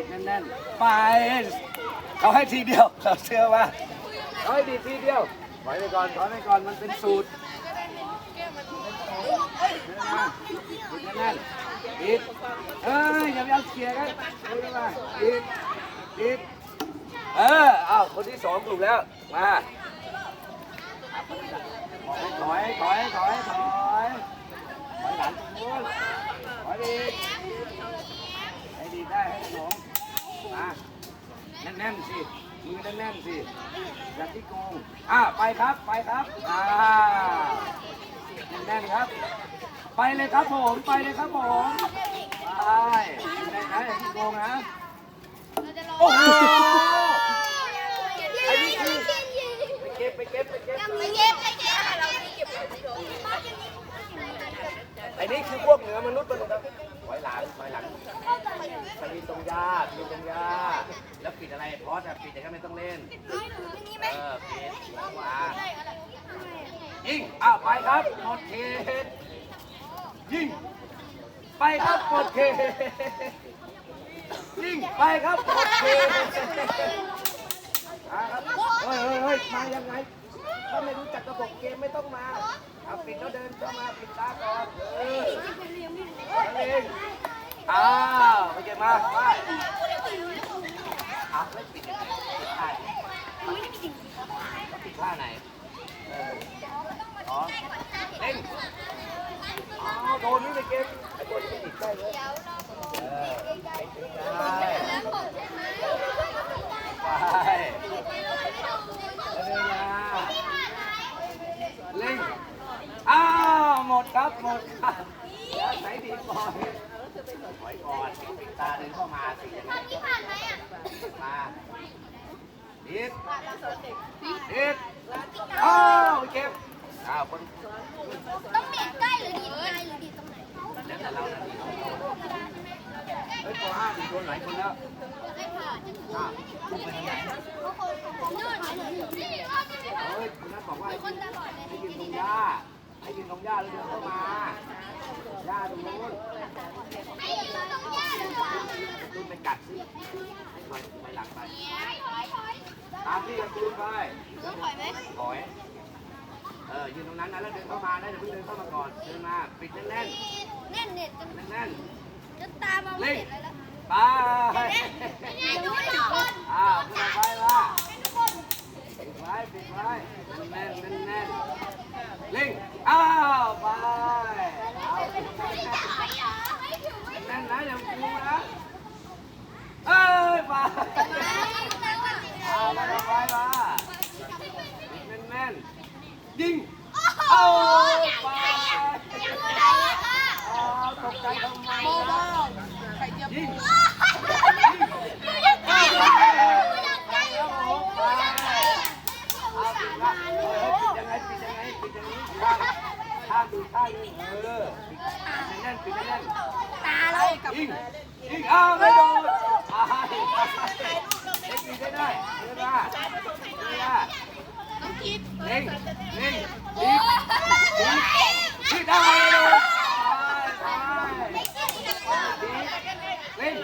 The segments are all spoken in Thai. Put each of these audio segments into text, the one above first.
ิดแน่นๆ ไป เขาให้ทีเดียว เราเชื่อว่าเขาให้ดีทีเดียวถอยไปก่อนถอยไปก่อน มันเป็นสูตรปิดแน่นๆปิดเอ้ยอย่าไปเอาเขียร์กันปิดมาปิดปิดเออเอาคนที่สองถูกแล้ว มาถอยถอยถอยถอยถอยหลังตรงนู้นถอยดีให้ดีได้ให้ขนม มาแน่นๆสิ มือแน่นๆสิอย่าที่โกงอ่าไปครับ ไปครับ อ่า แน่นๆครับ ไปเลยครับผม ไปเลยครับผม ไปแน่นนะอย่าที่โกงนะ โอ้โหไอ้นี่คือไปเก็บไปเก็บไปเก็บ ไอ้นี่คือพวกเหนือมนุษย์มันครับถอยหลังถอยหลัง ไปมีตรงหญ้ามีตรงหญ้าแล้วปิดอะไรพอสอะปิดแต่ก็ไม่ต้องเล่น เออปิดมายิงอ้าวไปครับหมดเขตยิงไปครับหมดเขตยิงไปครับหมดเขตอ่าครับเฮ้ยเฮ้ยเฮ้ยมายังไงถ้าไม่รู้จักระบบเกมไม่ต้องมาเอาปิดแล้วเดินเข้ามาปิดตาก่อนเออนั่นเอง อ้าวไปเกมมาไปเอาแล้วปิดไงปิดท่าปิดท่าไหนเอออ๋อเล่นอ๋อโดนนี่ไปเกมไอ้ตัวนี้ไม่ติดได้เลยเออไปแล้วเดินมาเล่งอ้าวหมดครับหมดครับเดี๋ยวไหนดีก่อน ถอยก่อนปิดตาเดินเข้ามาสิยังไงมอะมาดิดดิดอ้าวเก็บอ้าวคนต้องเบียดใกล้หรือดีดไกลหรือดีดตรงไหนแล้วแต่เรานะดีเฮ้ยตัวห้าดีตัวไหนคนแล้วให้ผ่านอ้าวลูกไปไหนนู่นนี่เฮ้ยคุณนัทบอกว่าให้คนตาบอดเลยให้ยืนต รงหญ้าให้ยืนตรงหญ้าแล้วเดินเข้ามาหญ้าตรงนู้นไอ้ยืนตรงหญ้าเลยเหรอคุณไปกัดสิให้ถอยไปหลังไปถอยถอยตามที่กระตูนไปต้องถอยไหมถอยเออยืนตรงนั้นนะแล้วเดินเข้ามาได้เดี๋ยวเพิ่งเดินเข้ามาก่อนเดินมาปิดแน่นแน่นเน็ตจนๆแน่นจนตามองๆไม่เล่งเห็นเลยแล้วไปแน่นดูทุกคนอ้าวคุณเอาไปว่าทุกคนปิดไว้ปิดไว้แน่นๆแน่นๆเล่ งอ้าวไปเอา ไม่ถอยเหรอไม่ถึงไม่ แน่นๆนะอย่าพูนะเอ้ยไปเอามาเอาไปมาปิดแน่นๆยิงเอาไปเอาตกใจทำไมนะยิง เอาปิดละเออปิดยังไงปิดยังไงปิดอย่างนี้ข้างข้างดูข้างนึงเออปิดแน่นๆปิดแน่น ตาเรา ๆยิงยิงอ้าวไม่โดนอ้าวเล็กปิดได้ได้เดินมาเดินมา เล็งเล็งยิงยิงยิงได้เลยไปไปเล็ง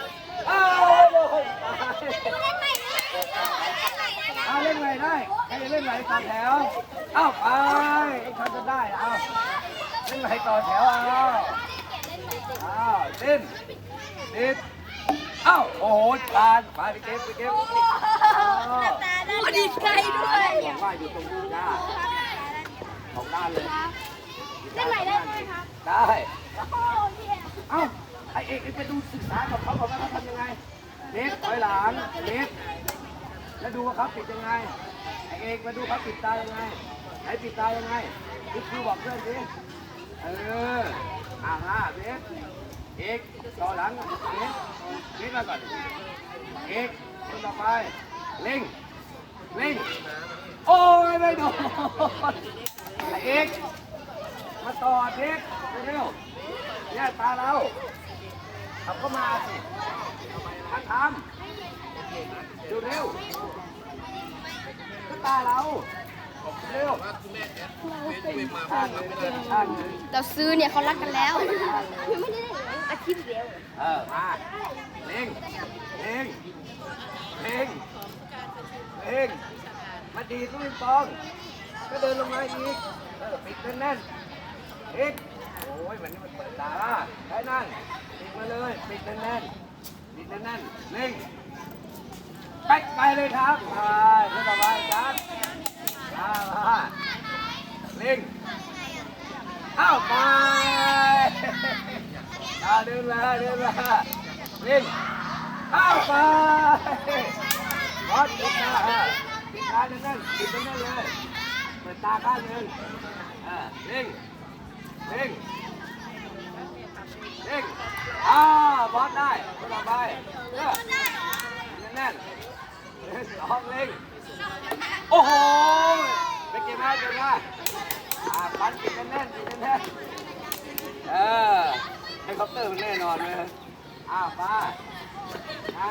อ้าวโดนเอาเล่นใหม่ได้ใครจะเล่นใหม่ต่อแถวเอ้าไปไอ้คนจะได้เอาเล่นใหม่ต่อแถวเอาอ้าเล่นติดเอ้าโอ้โหปานไปไปเก็บไปเก็บ โอ้ดีใจด้วยบอกว่าอยู่ตรงหน้าของด้านเลยเล่นใหมได้ไหมครับ ได้โอ้เย่เอ้าไอเอกไปดูศึกษากับเขาก่อนว่าเขาทำยังไงเน็ตถอยหลังเน็ตแล้วดูว่าเขาปิดยังไงไอเอกมาดูเขาปิดตายังไงไหนปิดตายังไงพี่ครูบอกเพื่อนสิเอออ่ามาเน็ตเอกต่อหลังเน็ตเน็ตมาก่อนเอกคนต่อไป เล่งเล่งโอ้ยไม่โดนไอเอกมาต่อเน็ตเร็วๆเนี่ยตาเราเอาเข้ามาสิมาทำดูเร็วก็ตาเราเร็วท่านหนึ่งท่านหนึ่งเราซื้อเนี่ยเขารักกันแล้วไม่ได้อาชีพเดียวเออมาเล่งเพ่งเพ่ง เพ่งมาดีลูกปิงปอง ก็เดินลงมาอีกเออปิดแน่นๆอีกโอ้ยวันนี้มันเปิดตาใช้นั่นปิดมาเลย ปิดแน่นๆปิดแน่นๆเล่งไปไปเลยครับไปไม่สบายจัดมามาล่งอ้าวไปอ่าเดินเลยเดินเลยล่งอ้าวไป รถปิดตาเออปิดตาแน่นๆปิดแน่นๆเลยเปิดตาข้างหนึ่งอ่าเร่งเร่งเร่งอ่าบอสได้ก็ต่อไปเออแน่นๆเร่งสองเร่งโอ้โหไปเก็บมาเก็บมาอ่าปันปิดแน่นๆปิดแน่นๆเออเฮลิคอปเตอร์มันแน่นอนเลยอ้าวมาอ่า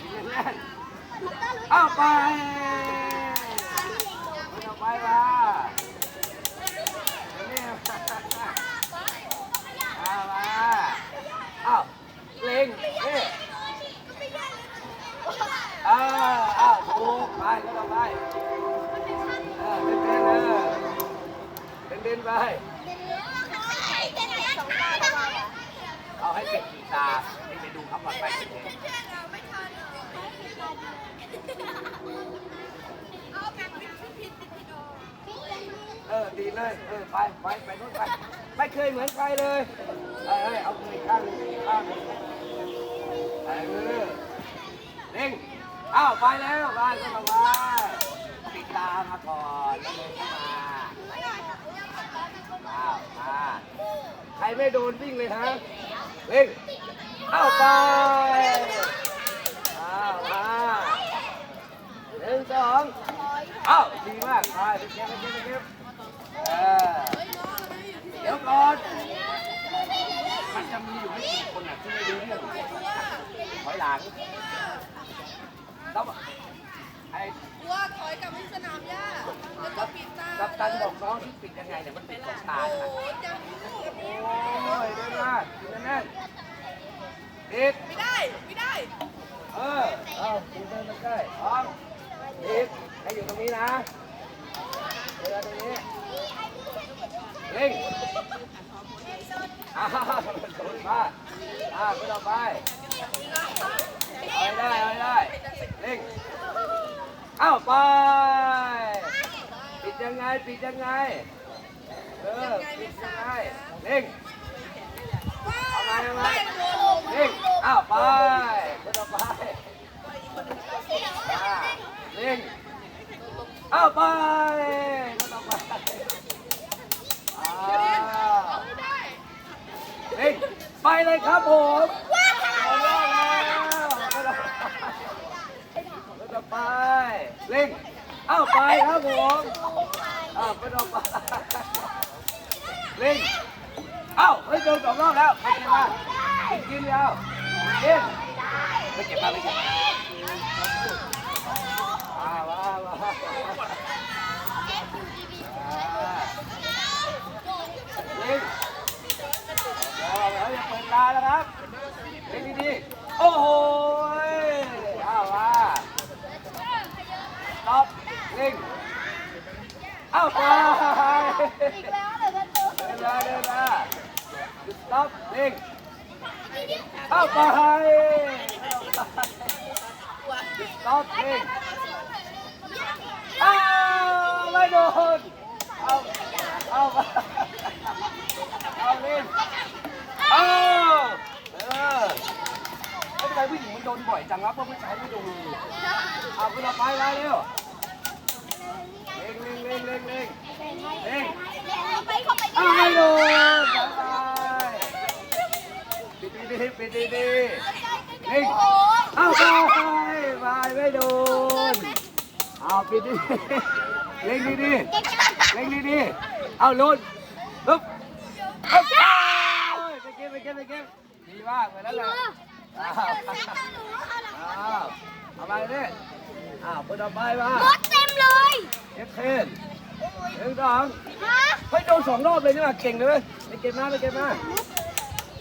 ปิดแน่นๆ เอาไปไม่ต้องไปละนี่เอามาเอาเล็งนี่อ้าวอ้าถูกไปก็ต้องไปเออเดินเดินเออเดินเดินไปเอาให้เปิดตาไปดูครับก่อนไปเฉย เออดีเลย เออไปไปไปนู่นไป ไม่เคยเหมือนใครเลยเออเออเอามือข้างหนึงข้างหนึงเออเร่งอ้าวไปแล้วไปก็ต้องไปปิดตามาก่อนแล้วเดินเข้ามาอ้าวมาใครไม่โดนวิ่งเลยฮะเร่งอ้าวไปอ้าวมาหนึ่งสองอ้าวดีมากไปไปเก็บไปเก็บไปเก็บ เออเดี๋ยวก่อนมันจะมีอยู่ไม่กี่คนน่ะที่ไม่รู้เรื่องถอยหลังแล้วไอ้ว่าถอยกลับไปสนามหญ้าแล้วก็ปิดตากัปตันบอกน้องที่ปิดยังไงเนี่ยมันปิดตรงตาโอ้น่ะยจะพูดโอ้ยเดินมาเดินแน่นปิดไม่ได้ไม่ได้ เออเอาคุณเดินมาใกล้พร้อมปิดให้อยู่ตรงนี้นะเดินตรงนี้ เร่งอ้าวโดนมาอ่าไปต่อไปเอาให้ได้เอาให้ได้เร่งเอ้าไป ปิดยังไง ปิดยังไง เออ ปิดยังไง เร่งเอามาเอามาเร่งเอ้าไปคนต่อไปอ่าเร่งเอ้าไปคนต่อไปอ้าว เร่ไปเลยครับผมแล้วคนต่อไปก็จะไปเร่งอ้าวไปครับผมอ้าวไปต่อไปเร่งอ้าวเฮ้ยโดนสองรอบแล้วไปก็บมากินกินแล้วกินไปเก็บมาไปเก็บมาว้าวว้าวว้าวอ่าเร่งเอาแล้วอย่าเปิด ตาแล้วครับเร่งดีๆโอ้โหเอาวว้าตอบเร่งเอ้าไปอีกแล้วเหรอกันตัวเดินมาเดินมาหยุดตอบเร่งเอ้าไปหยุดตอบเร่งเอ้าไม่โดนเอาเอาเอาเร่งเอาเออไม่เป็นไรผู้หญิงมันโดนบ่อยจังครับเพราะผู้ชายไม่โดนเอาขึ้นมาไปไปเร็ว เร่งเร่งเร่งเร่งเร่งเร่ง เข้าไปเข้าไป อ้าวไม่โดนไป ปิดดีๆปิดดีๆเร่งอ้าวไปไปไม่โดนอ้าวปิดดีๆเร่งดีๆเร่งดีๆเอาลุ้นปึ๊บปึ๊บไปเก็บไปเก็บไปเก็บดีมากไปแล้วแหละอ้าวอ้าวเอาไปดิอ้าวคนต่อไปมารถเต็มเลยเก็บเทนหนึ่งสองฮะเฮ้ยโดนสองรอบเลยนี่มาเก่งเลยเว้ยไปเก็บมาไปเก็บมาเ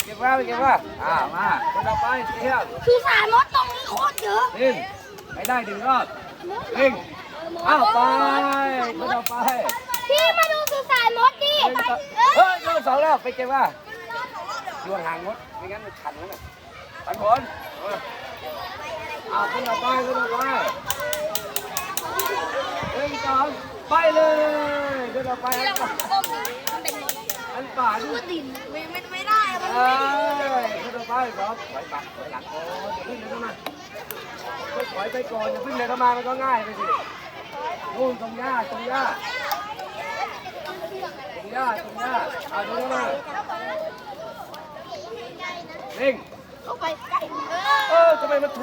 ก็บมาไปเก็บมาอ่ามาคนต่อไปเที่ยวคือสารรถตรงนี้โคตรเยอะนิ่งให้ได้หนึ่งรอบนิ่งอ้าวไปคนต่อไปพี่มาดูสุสานมดดิหนึ่งต่อเฮ้ยโดนสองแล้วไปเก็บว่าอยู่ห่างมดไม่งั้นมันขันแล้วน่ะขันผลเอาอ้าวคนต่อไปคนต่อไปหนึ่งสองไปเลยคนต่อไป อันป่ามันเป็นมดอันป่าดูดินไม่ไม่ไม่ได้อะมันเอ้ยคนต่อไปสองถอยปักถอยหลังโอ้อย่าเพิ่งเดินเข้ามาก็ถอยไปก่อนอย่าเพิ่งเดินเข้ามามันก็ง่ายไปสินู่นตรงหญ้าตรงหญ้าตรงหญ้าตรงหญ้าเอาตรงนี้มาเร่งเข้าไปใกล้ เออทำไมมันถูก